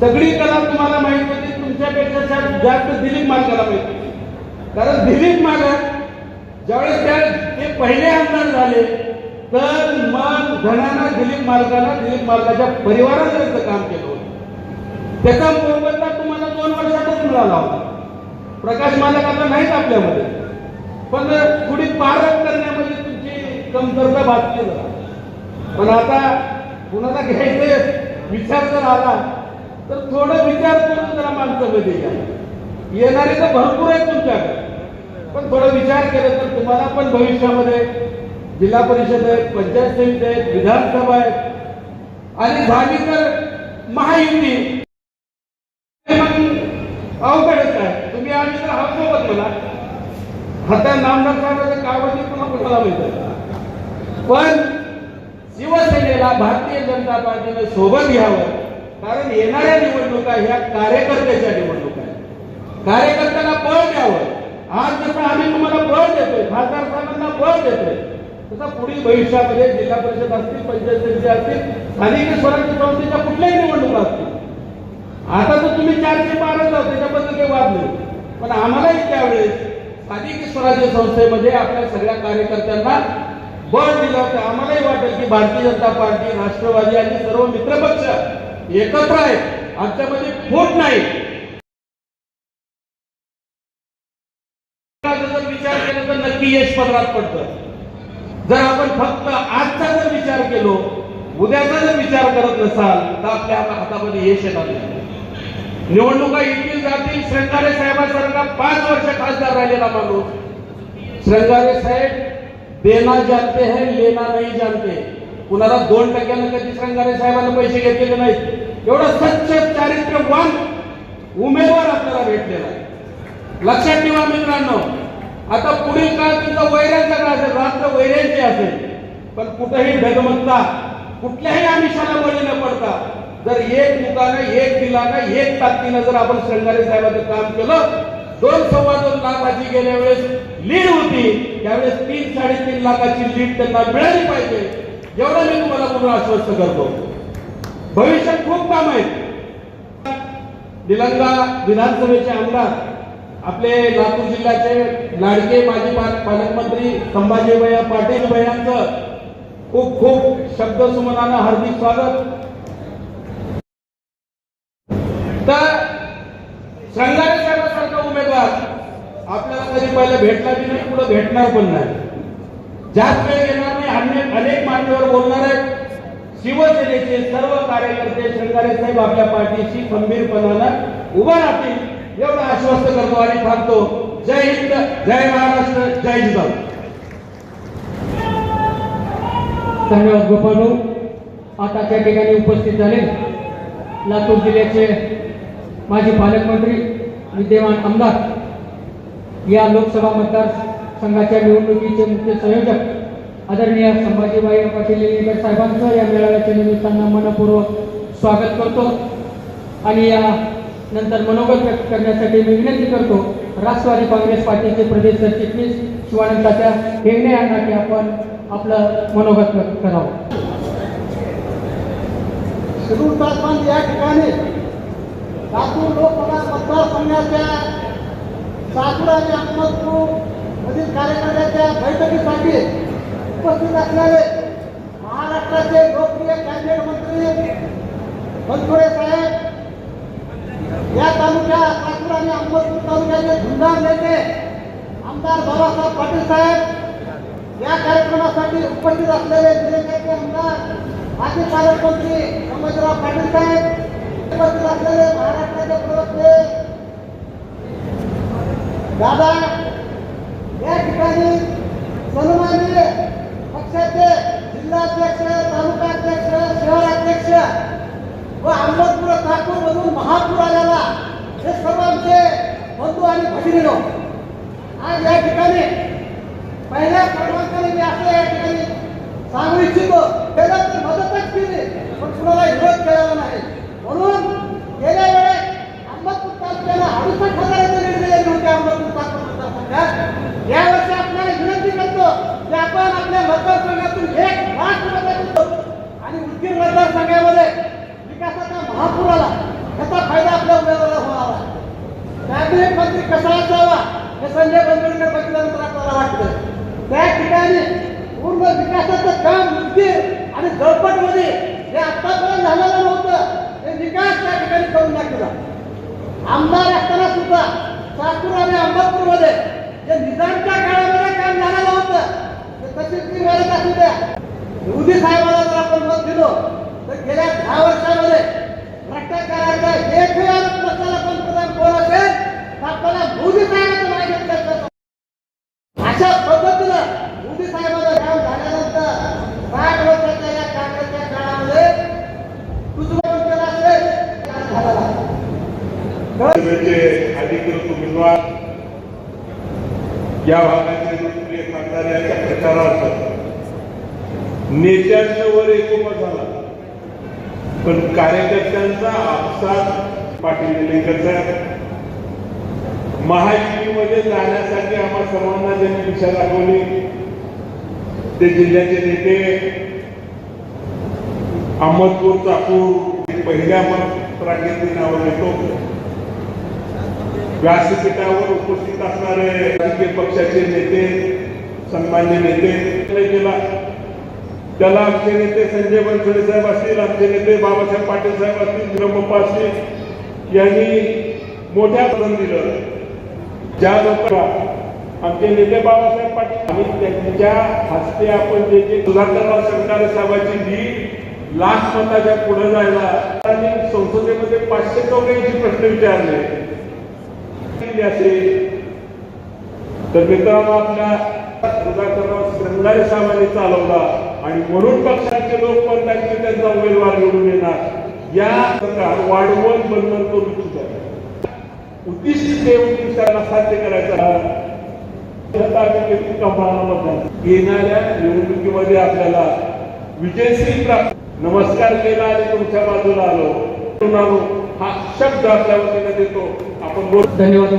सगळी कला तुम्हाला माहीत होती तुमच्यापेक्षा जास्त दिलीप मालकाला माहिती होती. कारण दिलीप मालक ज्यावेळेस त्या ते पहिले आमदार झाले तर मग धनाना दिलीप मालकाला दिलीप मालकाच्या परिवारानं त्यांचं काम केलं होतं. त्याचा मोबदला तुम्हाला दोन वर्षातच मिळाला होता. प्रकाश मालक आता नाहीत आपल्यामध्ये. पण थोडी पारख करण्यामध्ये तुमची कमतरता भासली पण आता कुणाला घ्यायचे विचार जर आला तर थोडं विचार करून जरा माणसामध्ये या येणारे तर भरपूर आहेत तुमच्याकडे. पण थोडं विचार केलं तर तुम्हाला पण भविष्यामध्ये जिल्हा परिषद आहेत पंचायत समिती आहेत विधानसभा आहेत आणि झाली तर महायुती. अवघडच आहे तुम्ही आम्ही तर आहोत सोबत म्हणा आता नामदार साहेबांच्या कामाची पुन्हा कुणाला मिळतं पण शिवसेनेला भारतीय जनता पार्टीने सोबत घ्यावं. कारण येणाऱ्या निवडणुका ह्या कार्यकर्त्याच्या निवडणुका आहेत. कार्यकर्त्याला बळ द्यावं. आज जसं आम्ही तुम्हाला बळ देतोय खासदार साहेबांना बळ देतोय तसं पुढील भविष्यामध्ये जिल्हा परिषद असतील पंचायत समिती असतील स्थानिक स्वराज्य संस्थेच्या कुठल्याही निवडणुका असतील. आता तर तुम्ही चारशे बारा जाऊ त्याच्याबद्दल काही वाद नाही. पण आम्हालाही त्यावेळेस स्थानिक स्वराज्य संस्थेमध्ये आपल्या सगळ्या कार्यकर्त्यांना बळ दिलं होतं आम्हालाही वाटेल की भारतीय जनता पार्टी राष्ट्रवादी आणि सर्व मित्रपक्ष एकत्र आहेत आमच्यामध्ये फूट नाही. जर विचार केला तर नक्की यश पदरात पडतं. जर आपण फक्त आजचा जर विचार केलो उद्याचा जर विचार करत नसाल तर आपल्या हातामध्ये यश येणार नाही. निवडणुका येतील जातील श्रंगारे साहेबांसारखा पाच वर्ष खासदार राहिलेला माणूस. श्रंगारे साहेब देना जानते हैं लेना नहीं जानते. कुणाला दोन टक्क्यानं कधी श्रंगारे साहेबांना पैसे घेतलेले नाहीत? एवढा स्वच्छ चारित्र्यवान उमेदवार आपल्याला भेटलेला आहे. लक्षात ठेवा मित्रांनो आता पुढील काळ तुमचा वैऱ्यांचा काळ असेल रात्र वैऱ्यांची असेल पण कुठेही डगमगता कुठल्याही आमिषाला बळी न पडता जर एक मुखानं एक दिलानं एक ताकदीनं जर आपण श्रंगारे साहेबांचं काम केलं दोन सव्वा दोन लाखाची गेल्या वेळेस लीड होती त्यावेळेस तीन साडेतीन लाखाची लीड त्यांना मिळाली पाहिजे. एवढं मी तुम्हाला पूर्ण आश्वस्त करतो. भविष्यात खूप काम आहेत. निलंगा विधानसभेचे आमदार आपले लातूर जिल्ह्याचे लाडके माजी पा- पालकमंत्री संभाजीभैया पाटील भैयांचं खूप खूप शब्द सुमनानं हार्दिक स्वागत. तर श्रंगारे साहेबांसारखा उमेदवार आपल्याला कधी पहिले भेटला बी नाही पुढे भेटणार पण नाही. जास्त वेळ घेणार अनेक मान्यवर बोलणार आहेत. शिवसेनेचे सर्व कार्यकर्ते शंकरे साहेब आपल्या पार्टीशी खंबीरपणानं उभा राहतील एवढं आश्वस्त करतो आणि थांबतो. जय हिंद जय महाराष्ट्र जय जिजाऊ. धन्यवाद गोपाल आता त्या ठिकाणी उपस्थित झाले लातूर जिल्ह्याचे माजी पालकमंत्री विद्यमान आमदार. या लोकसभा मतदारसंघाच्या निवडणुकीचे मुख्य संयोजक आदरणीय संभाजीबाई पाटील निलंगेकर साहेबांचं या मेळाव्याच्या निमित्तानं मनपूर्वक स्वागत करतो. आणि या नंतर मनोगत व्यक्त करण्यासाठी मी विनंती करतो राष्ट्रवादी काँग्रेस पार्टीचे प्रदेश सरचिटणीस शिवानंद तात्या यांना की आपण आपलं मनोगत व्यक्त करावं. शिरूर तासबांध या ठिकाणी लातूर लोकसभा मतदारसंघाच्या सातुराच्या अहमदपूर मधील कार्यकर्त्याच्या बैठकीसाठी उपस्थित असणारे महाराष्ट्राचे लोकप्रिय कॅबिनेट मंत्री बनसोडे साहेब. या तालुक्या साकुरा आणि अहमदपूर तालुक्याचे धुंदार नेते आमदार बाबासाहेब पाटील साहेब. या कार्यक्रमासाठी उपस्थित असलेले जिल्ह्याचे आमदार माजी पालकमंत्री संभाजीराव पाटील साहेब. उपस्थित असलेले महाराष्ट्राचे प्रवक्ते दादा या ठिकाणी सन्मानित जिल्हाध्यक्ष तालुकाध्यक्ष शहराध्यक्ष व अहमदपूर ठाकूर मधून महापूर आलेला हे सर्व आमचे बंधू आणि भगिनीनो आज या ठिकाणी पहिल्या क्रमांकाने मी असं या ठिकाणी सांगू इच्छितो त्याला तर मदतच केली पण कुणाला विरोध केलेला नाही. म्हणून गेल्या वेळेस अहमदपूर तालुक्याला अडुसष्ट हजाराचे लीड दिलेले होते अहमदपूर तालुका मतदारसंघात यावर्षी आपल्याला विनंती करतो की आपण आपल्या मतदारसंघातून एक लाख मतं आणि उदगीर मतदारसंघामध्ये विकासाचा महापूर आला त्याचा कॅबिनेट मंत्री कसा असावा हे संजय बनसोडकर बघितल्यानंतर आपल्याला वाटतं. त्या ठिकाणी पूर्ण विकासाचं काम उद्दीर आणि जळपटमध्ये हे आतापर्यंत झालेलं नव्हतं. ते विकास त्या ठिकाणी करून दाखवला. आमदार असताना सुद्धा साकूर आणि अहमदपूरमध्ये जे निजामच्या काळामध्ये काम झालेलं होतं ते तशीच ती मदत असू द्या. मोदी साहेबांना जर आपण मत दिलो तर गेल्या दहा वर्षामध्ये भ्रष्टाचार एक आरोप नसलेला पंतप्रधान कोण असेल तर आपल्याला मोदी साहेबांचं नाव घेतलं जातं. अशा पद्धतीनं मोदी साहेबांचं काम झाल्यानंतर साठ वर्षाच्या या काँग्रेसच्या काळामध्ये कुजबन केला असेल काम झालेला आहे. सभेचे अधिकृत उमेदवार या भागाचे लोकप्रिय खासदार यांच्या प्रचारार्थ. नेत्यांच्या वर एकोपा झाला. पण कार्यकर्त्यांचा आपसात पाटील निलंगेकर साहेब महायुतीमध्ये जाण्यासाठी आम्हा सर्वांना ज्यांनी दिशा दाखवली ते जिल्ह्याचे नेते अहमदपूर चाकूर पहिल्या प्रांगीत नावं देतो. व्यासपीठावर उपस्थित असणारे राजकीय पक्षाचे नेते सन्मान्य नेते केला त्याला आमचे नेते संजय बनसोडे साहेब असतील आमचे नेते बाबासाहेब पाटील साहेब असतील विक्रमप्पा असतील यांनी मोठ्या पदन दिलं. ज्या लोकांना आमचे नेते बाबासाहेब पाटील आणि त्यांच्या हस्ते आपण जे जे सुधाकरराव सरकार साहेबांची जी लाख मताच्या पुढे जायला संसदेमध्ये पाचशे चौऱ्याऐंशी प्रश्न विचारले. असेल तर मित्रांनो आपल्या सुधाकरराव श्रंगारे चालवला आणि म्हणून पक्षाचे लोक पण त्यांचे त्यांचा उमेदवार निवडून येणार. या सरकार वाढवून बंधन करू इच्छित आहे उद्दिष्ट देऊन त्यांना साध्य करायचं येणाऱ्या निवडणुकीमध्ये आपल्याला विजयश्री प्राप्त. नमस्कार केला आणि तुमच्या बाजूला आलो. हा शब्द आपल्या वतीने देतो. आपण धन्यवाद